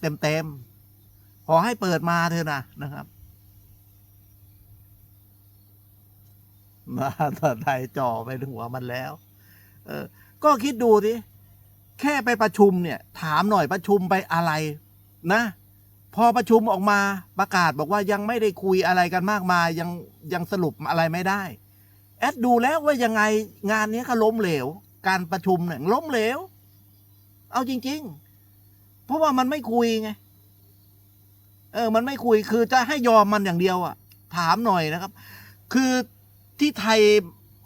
เต็มเต็มๆขอให้เปิดมาเถอะนะนะครับมาตอนไทยจ่อไปถึงหัวมันแล้ว เออ ก็คิดดูสิแค่ไปประชุมเนี่ย ถามหน่อยประชุมไปอะไร นะ พอประชุมออกมาประกาศบอกว่ายังไม่ได้คุยอะไรกันมากมาย ยังยังสรุปอะไรไม่ได้ แอดดูแล้วว่ายังไงงานนี้ก็ล้มเหลว การประชุมเนี่ยล้มเหลว เอาจริง ๆ เพราะว่ามันไม่คุยไง เออ มันไม่คุยคือจะให้ยอมมันอย่างเดียวอะ่ะ ถามหน่อยนะครับ คือที่ไทย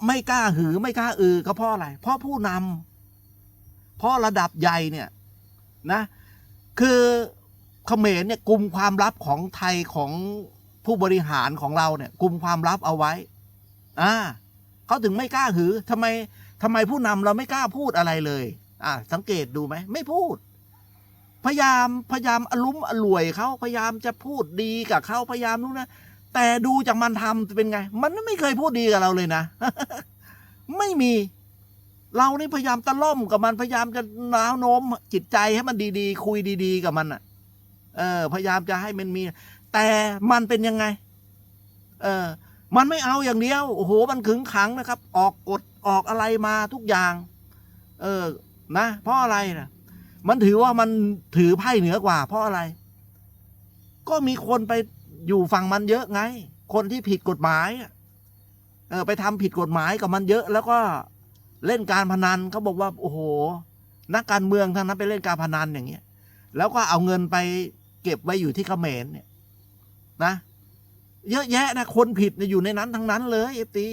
ไม่กล้าหือไม่กล้าอือก็เพราะอะไร เพราะผู้นำเพราะระดับใหญ่เนี่ยนะ คือเขมรเนี่ยกลุ่มความลับของไทยของผู้บริหารของเราเนี่ยกลุ่มความลับเอาไว้ อ่าเขาถึงไม่กล้าหือทำไมทำไมผู้นำเราไม่กล้าพูดอะไรเลย อ่า สังเกตดูไหม ไม่พูด พยายามพยายามอารมอร่วยเขาพยายามจะพูดดีกับเขาพยายามนู้นนะแต่ดูจากมันทำเป็นไง มันไม่เคยพูดดีกับเราเลยนะ ไม่มี เรานี่พยายามตะล่อมกับมันพยายามจะน้าวโน้มจิตใจให้มันดีๆ คุยดีๆ กับมันอะ เออ พยายามจะให้มันมี แต่มันเป็นยังไง เออ มันไม่เอาอย่างเดียวโอ้โห มันขึงขังนะครับ ออกกฎออกอะไรมาทุกอย่าง เออ นะเพราะอะไรนะ มันถือว่ามันถือไพ่เหนือกว่า เพราะอะไร ก็มีคนไปอยู่ฝั่งมันเยอะไง คนที่ผิดกฎหมายเออไปทำผิดกฎหมายกับมันเยอะ แล้วก็เล่นการพนันเขาบอกว่าโอ้โห นักการเมืองทั้งนั้นไปเล่นการพนันอย่างเงี้ย แล้วก็เอาเงินไปเก็บไว้อยู่ที่เขมรเนี่ยนะ เยอะแยะนะคนผิดอยู่ในนั้นทั้งนั้นเลยเอฟตี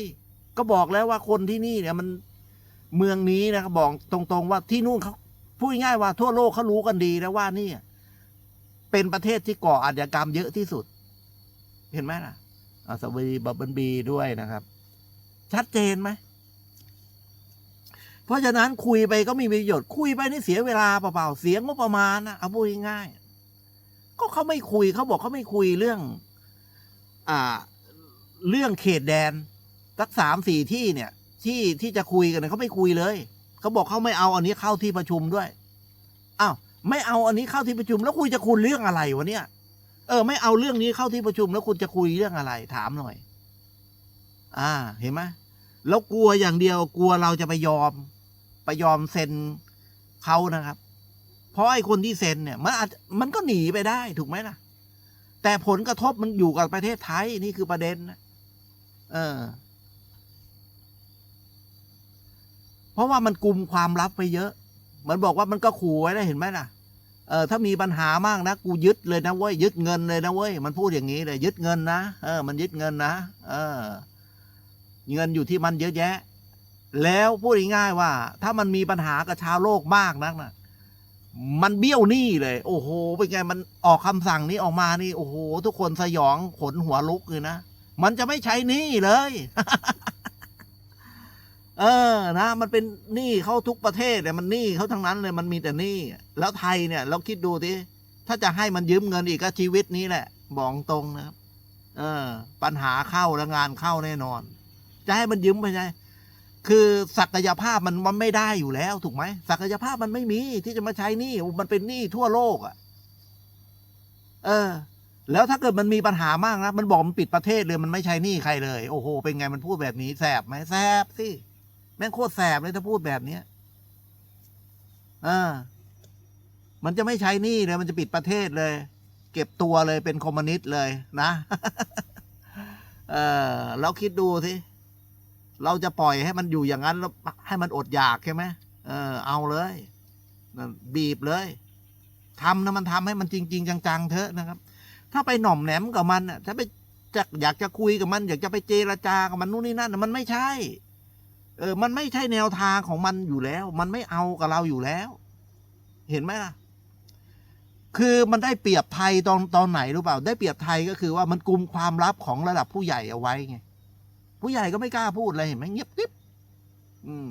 ก็บอกแล้วว่าคนที่นี่เนี่ยมันเมืองนี้นะบอกตรงๆว่าที่นู่นเขา พูดง่ายว่าทั่วโลกเขารู้กันดีแล้วว่านี่เป็นประเทศที่ก่ออาชญากรรมเยอะที่สุด เห็นไหมล่ะอาสวีบับเบิลบีด้วยนะครับ ชัดเจนไหมเพราะฉะนั้นคุยไปก็มีประโยชน์คุยไปนี่เสียเวลาเปล่าๆเสียงบประมาณนะเอาพูดง่ายๆก็เขาไม่คุยเขาบอกเขาไม่คุยเรื่อง อ่า เรื่องเขตแดนสักสามสี่ที่เนี่ย ที่ที่จะคุยกันเขาไม่คุยเลย เขาบอกเขาไม่เอาอันนี้เข้าที่ประชุมด้วยอ้าวไม่เอาอันนี้เข้าที่ประชุม แล้วคุยจะคุยเรื่องอะไรวะเนี่ย เออ ไม่เอาเรื่องนี้เข้าที่ประชุม แล้วคุณจะคุยเรื่องอะไร ถามหน่อย อ่า เห็นไหมแล้วกลัวอย่างเดียวกลัวเราจะไปยอม ไปยอมเซ็นเขานะครับ เพราะไอ้คนที่เซ็นเนี่ย มันอาจมันก็หนีไปได้ถูกไหมล่ะ แต่ผลกระทบมันอยู่กับประเทศไทยนี่คือประเด็นนะเออ เพราะว่ามันกลุ่มความลับไปเยอะมันบอกว่ามันก็ขู่ไว้ได้เห็นไหมล่ะ เออถ้ามีปัญหามากนะ กูยึดเลยนะเว้ยยึดเงินเลยนะเว้ยมันพูดอย่างนี้เลยยึดเงินนะเออ มันยึดเงินนะเออ เงินอยู่ที่มันเยอะแยะ แล้วพูดง่ายๆว่า ถ้ามันมีปัญหากับชาวโลกมากนักนะมันเบี้ยวหนี้เลย โอ้โหเป็นไงมันออกคำสั่งนี้ออกมานี่โอ้โห ทุกคนสยองขนหัวลุกเลยนะมันจะไม่ใช้หนี้เลย เออนะมันเป็นหนี้เขาทุกประเทศเลยมันหนี้เขาทั้งนั้นเลยมันมีแต่หนี้แล้วไทยเนี่ย เราคิดดูทีถ้าจะให้มันยืมเงินอีกก็ชีวิตนี้แหละบอกตรงนะครับ เออ ปัญหาเข้าแล้วงานเข้าแน่นอน จะให้มันยืมไปไงคือศักยภาพมันมันไม่ได้อยู่แล้ว ถูกไหมศักยภาพมันไม่มีที่จะมาใช้หนี้มันเป็นหนี้ทั่วโลกอะ่ะ เออ แล้วถ้าเกิดมันมีปัญหามากนะมันบอกมันปิดประเทศเลยมันไม่ใช้หนี้ใครเลย โอ้โห เป็นไงมันพูดแบบนี้แสบไหมแสบสิ แม่งโคตรแสบเลยถ้าพูดแบบเนี้ยเออมันจะไม่ใช้หนี้เลยมันจะปิดประเทศเลย เก็บตัวเลยเป็นคอมมิวนิสต์เลยนะเออแล้วคิดดูสิเราจะปล่อยให้มันอยู่อย่างนั้นแล้วให้มันอดอยากใช่ไหมเออ เอาเลยบีบเลยทำนะมันทำให้มันจริง ๆ จังๆเถอะนะครับ ถ้าไปหน่อมแหนมกับมันอะถ้าไปจะอยากจะคุยกับมัน อยากจะไปเจรจากับมันนู่นนี่นั่นมันไม่ใช่ เออ มันไม่ใช่แนวทางของมันอยู่แล้ว มันไม่เอากับเราอยู่แล้ว เห็นไหมล่ะ คือมันได้เปรียบไทยตอนตอนไหนรู้เปล่า ได้เปรียบไทยก็คือว่ามันกลุ่มความลับของระดับผู้ใหญ่เอาไว้ไง ผู้ใหญ่ก็ไม่กล้าพูดเลยเห็นไหมเงียบกริบอืม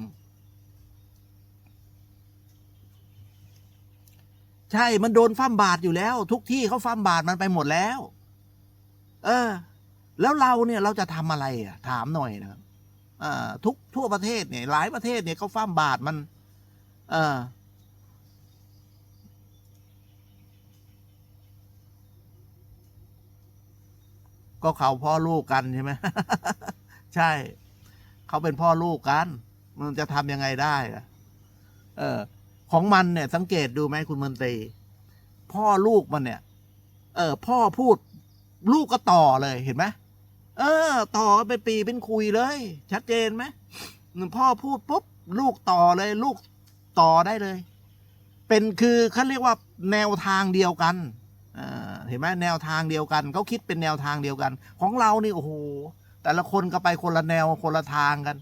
ใช่ มันโดนฟ้ามบาทอยู่แล้ว ทุกที่เขาฟ้ามบาทมันไปหมดแล้ว เออ แล้วเราเนี่ยเราจะทำอะไรอะ ถามหน่อยนะครับ ทุกทั่วประเทศเนี่ยหลายประเทศเนี่ยเขาฟ้ามบาทมันก็เขาพ่อลูกกันใช่ไหมใช่ เขาเป็นพ่อลูกกัน มันจะทำยังไงได้เออ ของมันเนี่ย สังเกตดูไหมคุณมนตรีพ่อลูกมันเนี่ย เออ พ่อพูด ลูกก็ต่อเลยเห็นไหม เออ ต่อกันเป็นปีเป็นคุยเลย ชัดเจนไหมพ่อพูดปุ๊บลูกต่อเลย ลูกต่อได้เลย เป็นคือเขาเรียกว่าแนวทางเดียวกันอ่าเห็นไหมแนวทางเดียวกันเขาคิดเป็นแนวทางเดียวกัน ของเรานี่โอ้โหแต่ละคนก็ไปคนละแนวคนละทางกัน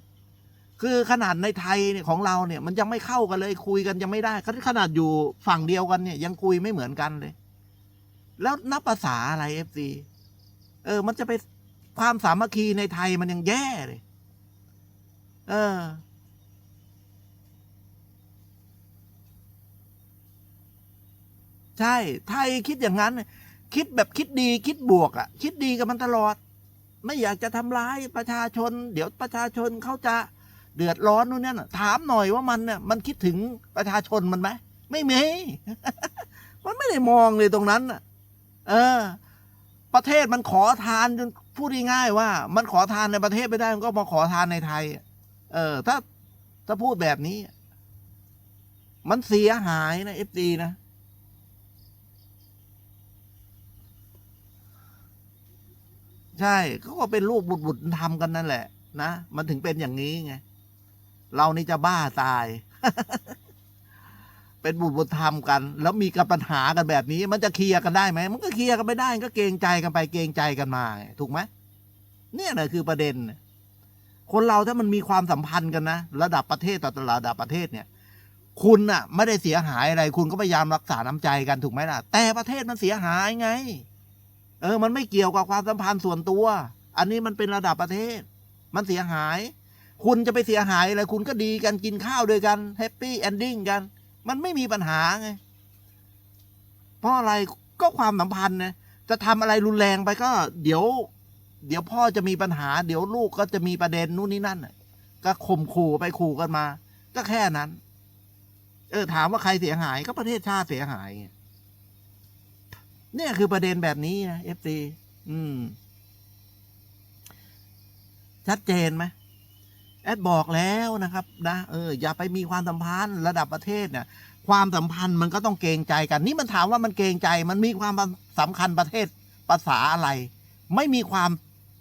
คือขนาดในไทยเนี่ยของเราเนี่ย มันยังไม่เข้ากันเลยคุยกันยังไม่ได้ขนาดอยู่ฝั่งเดียวกันเนี่ย ยังคุยไม่เหมือนกันเลย แล้วนับภาษาอะไรเอฟซีเออ มันจะไป ความสามัคคีในไทยมันยังแย่เลย เออ ใช่ ไทยคิดอย่างนั้น คิดแบบคิดดี คิดบวกอะ่ะ คิดดีกับมันตลอด ไม่อยากจะทำร้ายประชาชน เดี๋ยวประชาชนเขาจะเดือดร้อนนู่นนี่นถามหน่อยว่ามันเนี่ยมันคิดถึงประชาชนมันไหมไม่มี มันไม่ได้มองเลยตรงนั้นน่ะเออ ประเทศมันขอทานจน พูดง่ายๆว่ามันขอทานในประเทศไม่ได้มันก็มาขอทานในไทย เออ ถ้าถ้าพูดแบบนี้ มันเสียหายนะเอฟดีนะ ใช่เขาก็เป็นลูกบุตรบุตรทำกันนั่นแหละ นะ มันถึงเป็นอย่างนี้ไง เรานี่จะบ้าตาย เป็นบุตรบุตรทำกัน แล้วมีกับปัญหากันแบบนี้ มันจะเคลียร์กันได้ไหมมันก็เคลียร์กันไม่ได้ก็เกรงใจกันไปเกรงใจกันมาไงถูกไหมเนี่ยแหละคือประเด็น คนเราถ้ามันมีความสัมพันธ์กันนะระดับประเทศต่อระดับประเทศเนี่ย คุณน่ะ ไม่ได้เสียหายอะไร คุณก็พยายามรักษาน้ำใจกันถูกไหมล่ะ แต่ประเทศมันเสียหายไง เออ มันไม่เกี่ยวกับความสัมพันธ์ส่วนตัว อันนี้มันเป็นระดับประเทศ มันเสียหาย คุณจะไปเสียหายอะไรคุณก็ดีกันกินข้าวด้วยกันแฮปปี้เอนดิ้งกัน มันไม่มีปัญหาไง เพราะอะไรก็ความสัมพันธ์นะจะทำอะไรรุนแรงไปก็ เดี๋ยว เดี๋ยวพ่อจะมีปัญหา เดี๋ยวลูกก็จะมีประเด็นนู่นนี่นั่นก็ข่มขู่ไปขู่กันมา ก็แค่นั้น เออถามว่าใครเสียหายก็ประเทศชาติเสียหายเนี่ยคือประเด็นแบบนี้นะเอฟซีอืม ชัดเจนไหม แอดบอกแล้วนะครับนะเอออย่าไปมีความสัมพันธ์ระดับประเทศเนี่ยความสัมพันธ์มันก็ต้องเกรงใจกัน นี่มันถามว่ามันเกรงใจมันมีความสำคัญประเทศภาษาอะไร ไม่มีความ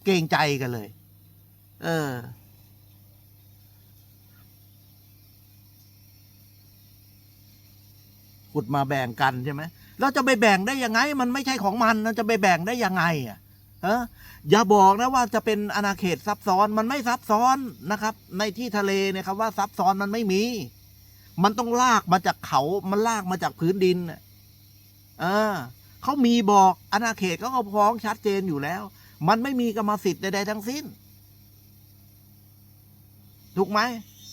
เกรงใจกันเลย เออ ขุดมาแบ่งกันใช่ไหมเราจะไปแบ่งได้ยังไง มันไม่ใช่ของมันเราจะไปแบ่งได้ยังไงอะ เอออย่าบอกนะว่าจะเป็นอาณาเขตซับซ้อนมันไม่ซับซ้อนนะครับ ในที่ทะเลเนี่ยครับว่าซับซ้อนมันไม่มี มันต้องลากมาจากเขามันลากมาจากพื้นดินน่ะเออเขามีบอกอาณาเขตเขาก็พ้องชัดเจนอยู่แล้ว มันไม่มีกรรมสิทธิ์ใดๆทั้งสิ้น ถูกไหม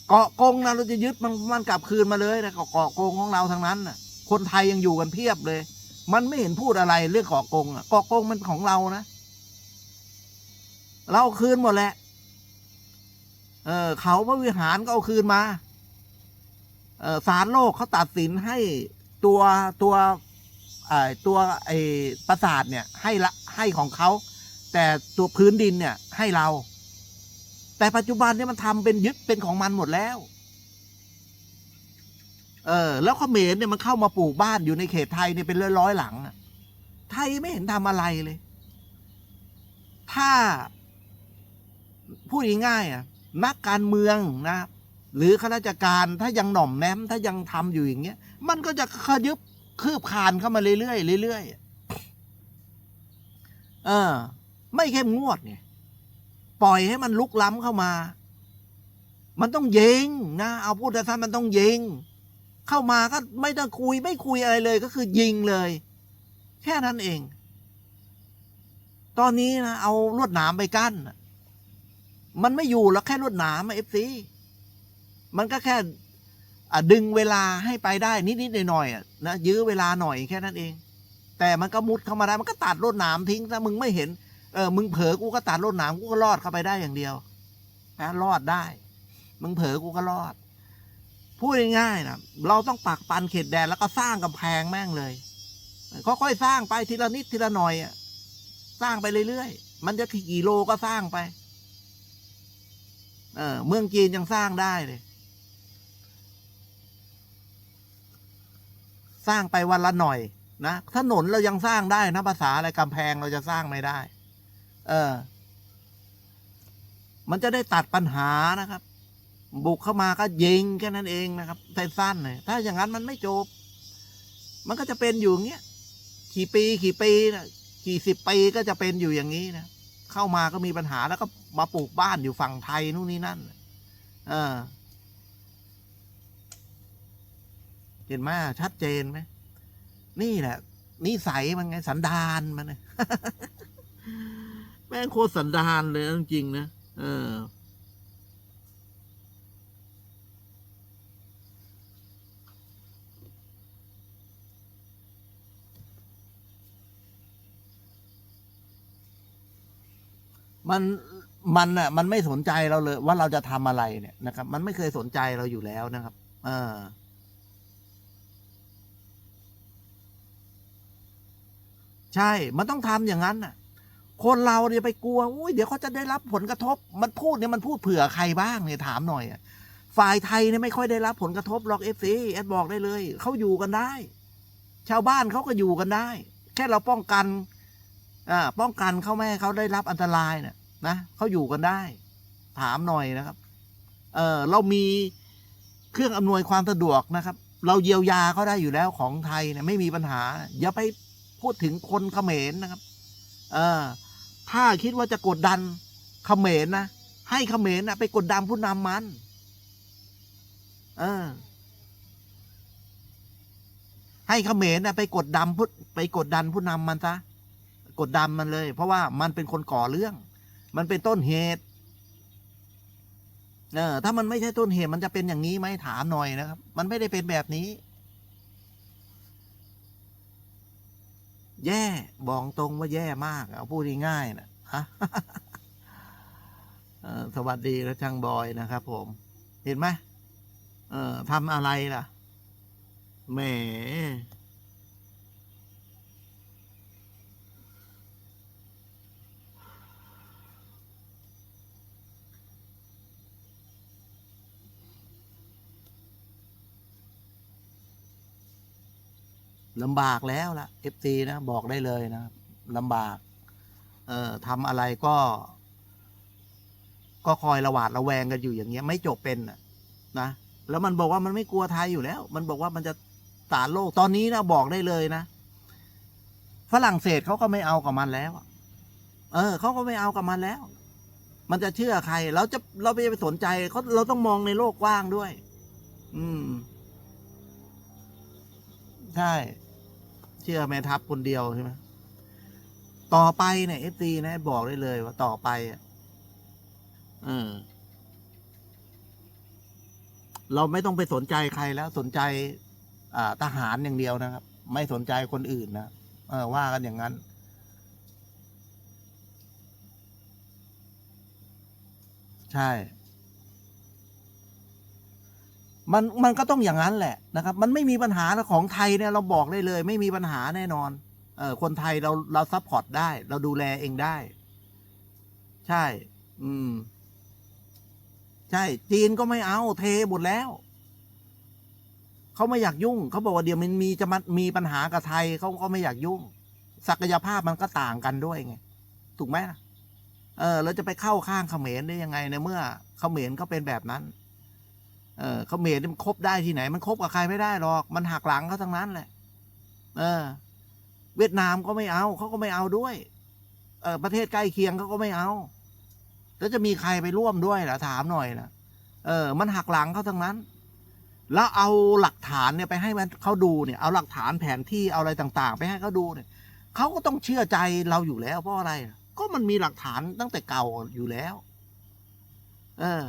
เกาะกงนะเราจะยึดมันมันกลับคืนมาเลยนะเกาะกงของเราทั้งนั้นนะคนไทยยังอยู่กันเพียบเลย มันไม่เห็นพูดอะไรเรื่องเกาะกงอะเกาะกงมันของเรานะ เราเอาคืนหมดแหละ เออเขาพระวิหารก็เอาคืนมาเออศาลโลกเขาตัดสินให้ตัวตัวไอ้ตัวไอ้ปราสาทเนี่ยให้ละให้ของเขา แต่ตัวพื้นดินเนี่ยให้เรา แต่ปัจจุบันเนี่ยมันทำเป็นยึดเป็นของมันหมดแล้ว เออแล้วเขมรเนี่ยมันเข้ามาปลูกบ้านอยู่ในเขตไทยเนี่ยเป็นร้อยร้อยหลังไทยไม่เห็นทำอะไรเลย ถ้า พูดง่ายๆอะนักการเมืองนะ หรือข้าราชการถ้ายังหน่อมแนมถ้ายังทำอยู่อย่างเงี้ย มันก็จะขยึบคืบคานเข้ามาเรื่อยๆเรื่อยๆเออ ไม่เข้มงวดเนี่ยปล่อยให้มันลุกล้ำเข้ามา มันต้องยิงนะเอาพูดแต่ท่านมันต้องยิง เข้ามาก็ไม่ต้องคุย ไม่คุยอะไรเลยก็คือยิงเลย แค่นั้นเอง ตอนนี้นะเอาลวดหนามไปกั้นนะ มันไม่อยู่แล้วแค่ลวดหนามเอฟซีมันก็แค่ดึงเวลาให้ไปได้นิดๆหน่อยๆนะยื้อเวลาหน่อยแค่นั้นเอง แต่มันก็มุดเข้ามาได้มันก็ตัดลวดหนามทิ้งถ้ามึงไม่เห็นเออมึงเผลอกูก็ตัดลวดหนามกูก็รอดเข้าไปได้อย่างเดียวนะรอดได้ มึงเผลอกูก็รอด พูดง่ายๆนะเราต้องปักปันเขตแดนแล้วก็สร้างกำแพงแม่งเลยค่อยๆสร้างไปทีละนิดทีละหน่อยอะสร้างไปเรื่อยๆมันจะกี่โลก็สร้างไป เออเมืองจีนยังสร้างได้เลย สร้างไปวันละหน่อย นะถนนเรายังสร้างได้นะภาษาอะไรกำแพงเราจะสร้างไม่ได้ เออ มันจะได้ตัดปัญหานะครับ บุกเข้ามาก็ยิงแค่นั้นเองนะครับสั้นๆเลยถ้าอย่างนั้นมันไม่จบ มันก็จะเป็นอยู่อย่างเงี้ย กี่ปี กี่ปีนะกี่สิบปีก็จะเป็นอยู่อย่างนี้นะ เข้ามาก็มีปัญหาแล้วก็มาปลูกบ้านอยู่ฝั่งไทยนู่นนี่นั่น เออ เห็นไหมชัดเจนไหมนี่แหละนิสัยมันไงสันดานมันแม่งโคตรสันดานเลยจริงๆนะเออ มันมันอะมันไม่สนใจเราเลย ว่าเราจะทำอะไรเนี่ยนะครับ มันไม่เคยสนใจเราอยู่แล้วนะครับ เออใช่ มันต้องทำอย่างนั้นน่ะ คนเราเนี่ยไปกลัวอุ้ยเดี๋ยวเขาจะได้รับผลกระทบ มันพูดเนี่ยมันพูดเผื่อใครบ้างเนี่ยถามหน่อยอะฝ่ายไทยเนี่ยไม่ค่อยได้รับผลกระทบหรอกเอฟซีแอดบอกได้เลยเขาอยู่กันได้ ชาวบ้านเขาก็อยู่กันได้ แค่เราป้องกันอ่าป้องกันเขาไม่ให้เขาได้รับอันตรายเนี่ย นะเขาอยู่กันได้ ถามหน่อยนะครับ เออเรามีเครื่องอำนวยความสะดวกนะครับ เราเยียวยาเขาได้อยู่แล้วของไทยเนี่ยไม่มีปัญหา อย่าไปพูดถึงคนเขมรนะครับ เออถ้าคิดว่าจะกดดันเขมรนะให้เขมรนะไปกดดันผู้นำมัน เออ ให้เขมรนะไปกดดันผู้ไปกดดันผู้นำมันซะกดดันมันเลย เพราะว่ามันเป็นคนก่อเรื่อง มันเป็นต้นเหตุเออถ้ามันไม่ใช่ต้นเหตุมันจะเป็นอย่างนี้ไหมถามหน่อยนะครับ มันไม่ได้เป็นแบบนี้ แย่บอกตรงว่าแย่มาก เอาพูดง่ายๆนะสวัสดีแล้วช่างบอยนะครับ ผม เห็นไหมเออทำอะไรล่ะแหม ลำบากแล้วล่ะเอฟซีนะ บอกได้เลยนะลำบาก เอ่อทำอะไรก็ ก็คอยระหวาดระแวงกันอยู่อย่างเงี้ย ไม่จบเป็นนะแล้วมันบอกว่ามันไม่กลัวไทยอยู่แล้ว มันบอกว่ามันจะสาโลกตอนนี้นะบอกได้เลยนะฝรั่งเศสเขาก็ไม่เอากับมันแล้วเออเขาก็ไม่เอากับมันแล้ว มันจะเชื่อใคร เราจะเราไปไปสนใจเขาเราต้องมองในโลกกว้างด้วย อืม ใช่ เชื่อแม่ทัพคนเดียวใช่ไหมต่อไปเนี่ยเอฟซีนะบอกได้เลยว่าต่อไปอะเออเราไม่ต้องไปสนใจใครแล้วสนใจอ่าทหารอย่างเดียวนะครับ ไม่สนใจคนอื่นนะเออว่ากันอย่างนั้น ใช่ มันมันก็ต้องอย่างนั้นแหละนะครับ มันไม่มีปัญหาของไทยเนี่ยเราบอกได้เลย ไม่มีปัญหาแน่นอนเออคนไทยเราเราซัพพอร์ตได้ เราดูแลเองได้ ใช่ อืม ใช่ จีนก็ไม่เอาเทหมดแล้วเขาไม่อยากยุ่งเขาบอกว่าเดี๋ยวมันมีจะมามีปัญหากับไทยเขาก็ไม่อยากยุ่ง ศักยภาพมันก็ต่างกันด้วยไงถูกไหมเออเราจะไปเข้าข้างเขมรได้ยังไงในเมื่อเขมรก็เป็นแบบนั้น เออเขมรมันคบได้ที่ไหน มันคบกับใครไม่ได้หรอก มันหักหลังเขาทั้งนั้นแหละ เออ เวียดนามก็ไม่เอาเขาก็ไม่เอาด้วย เออประเทศใกล้เคียงเขาก็ไม่เอา แล้วจะมีใครไปร่วมด้วยล่ะถามหน่อยนะเออ มันหักหลังเขาทั้งนั้น แล้วเอาหลักฐานเนี่ยไปให้มันเขาดูเนี่ย เอาหลักฐานแผนที่เอาอะไรต่าง ๆ ไปให้เขาดูเนี่ยเขาก็ต้องเชื่อใจเราอยู่แล้วเพราะอะไร ก็มันมีหลักฐานตั้งแต่เก่าอยู่แล้ว เออ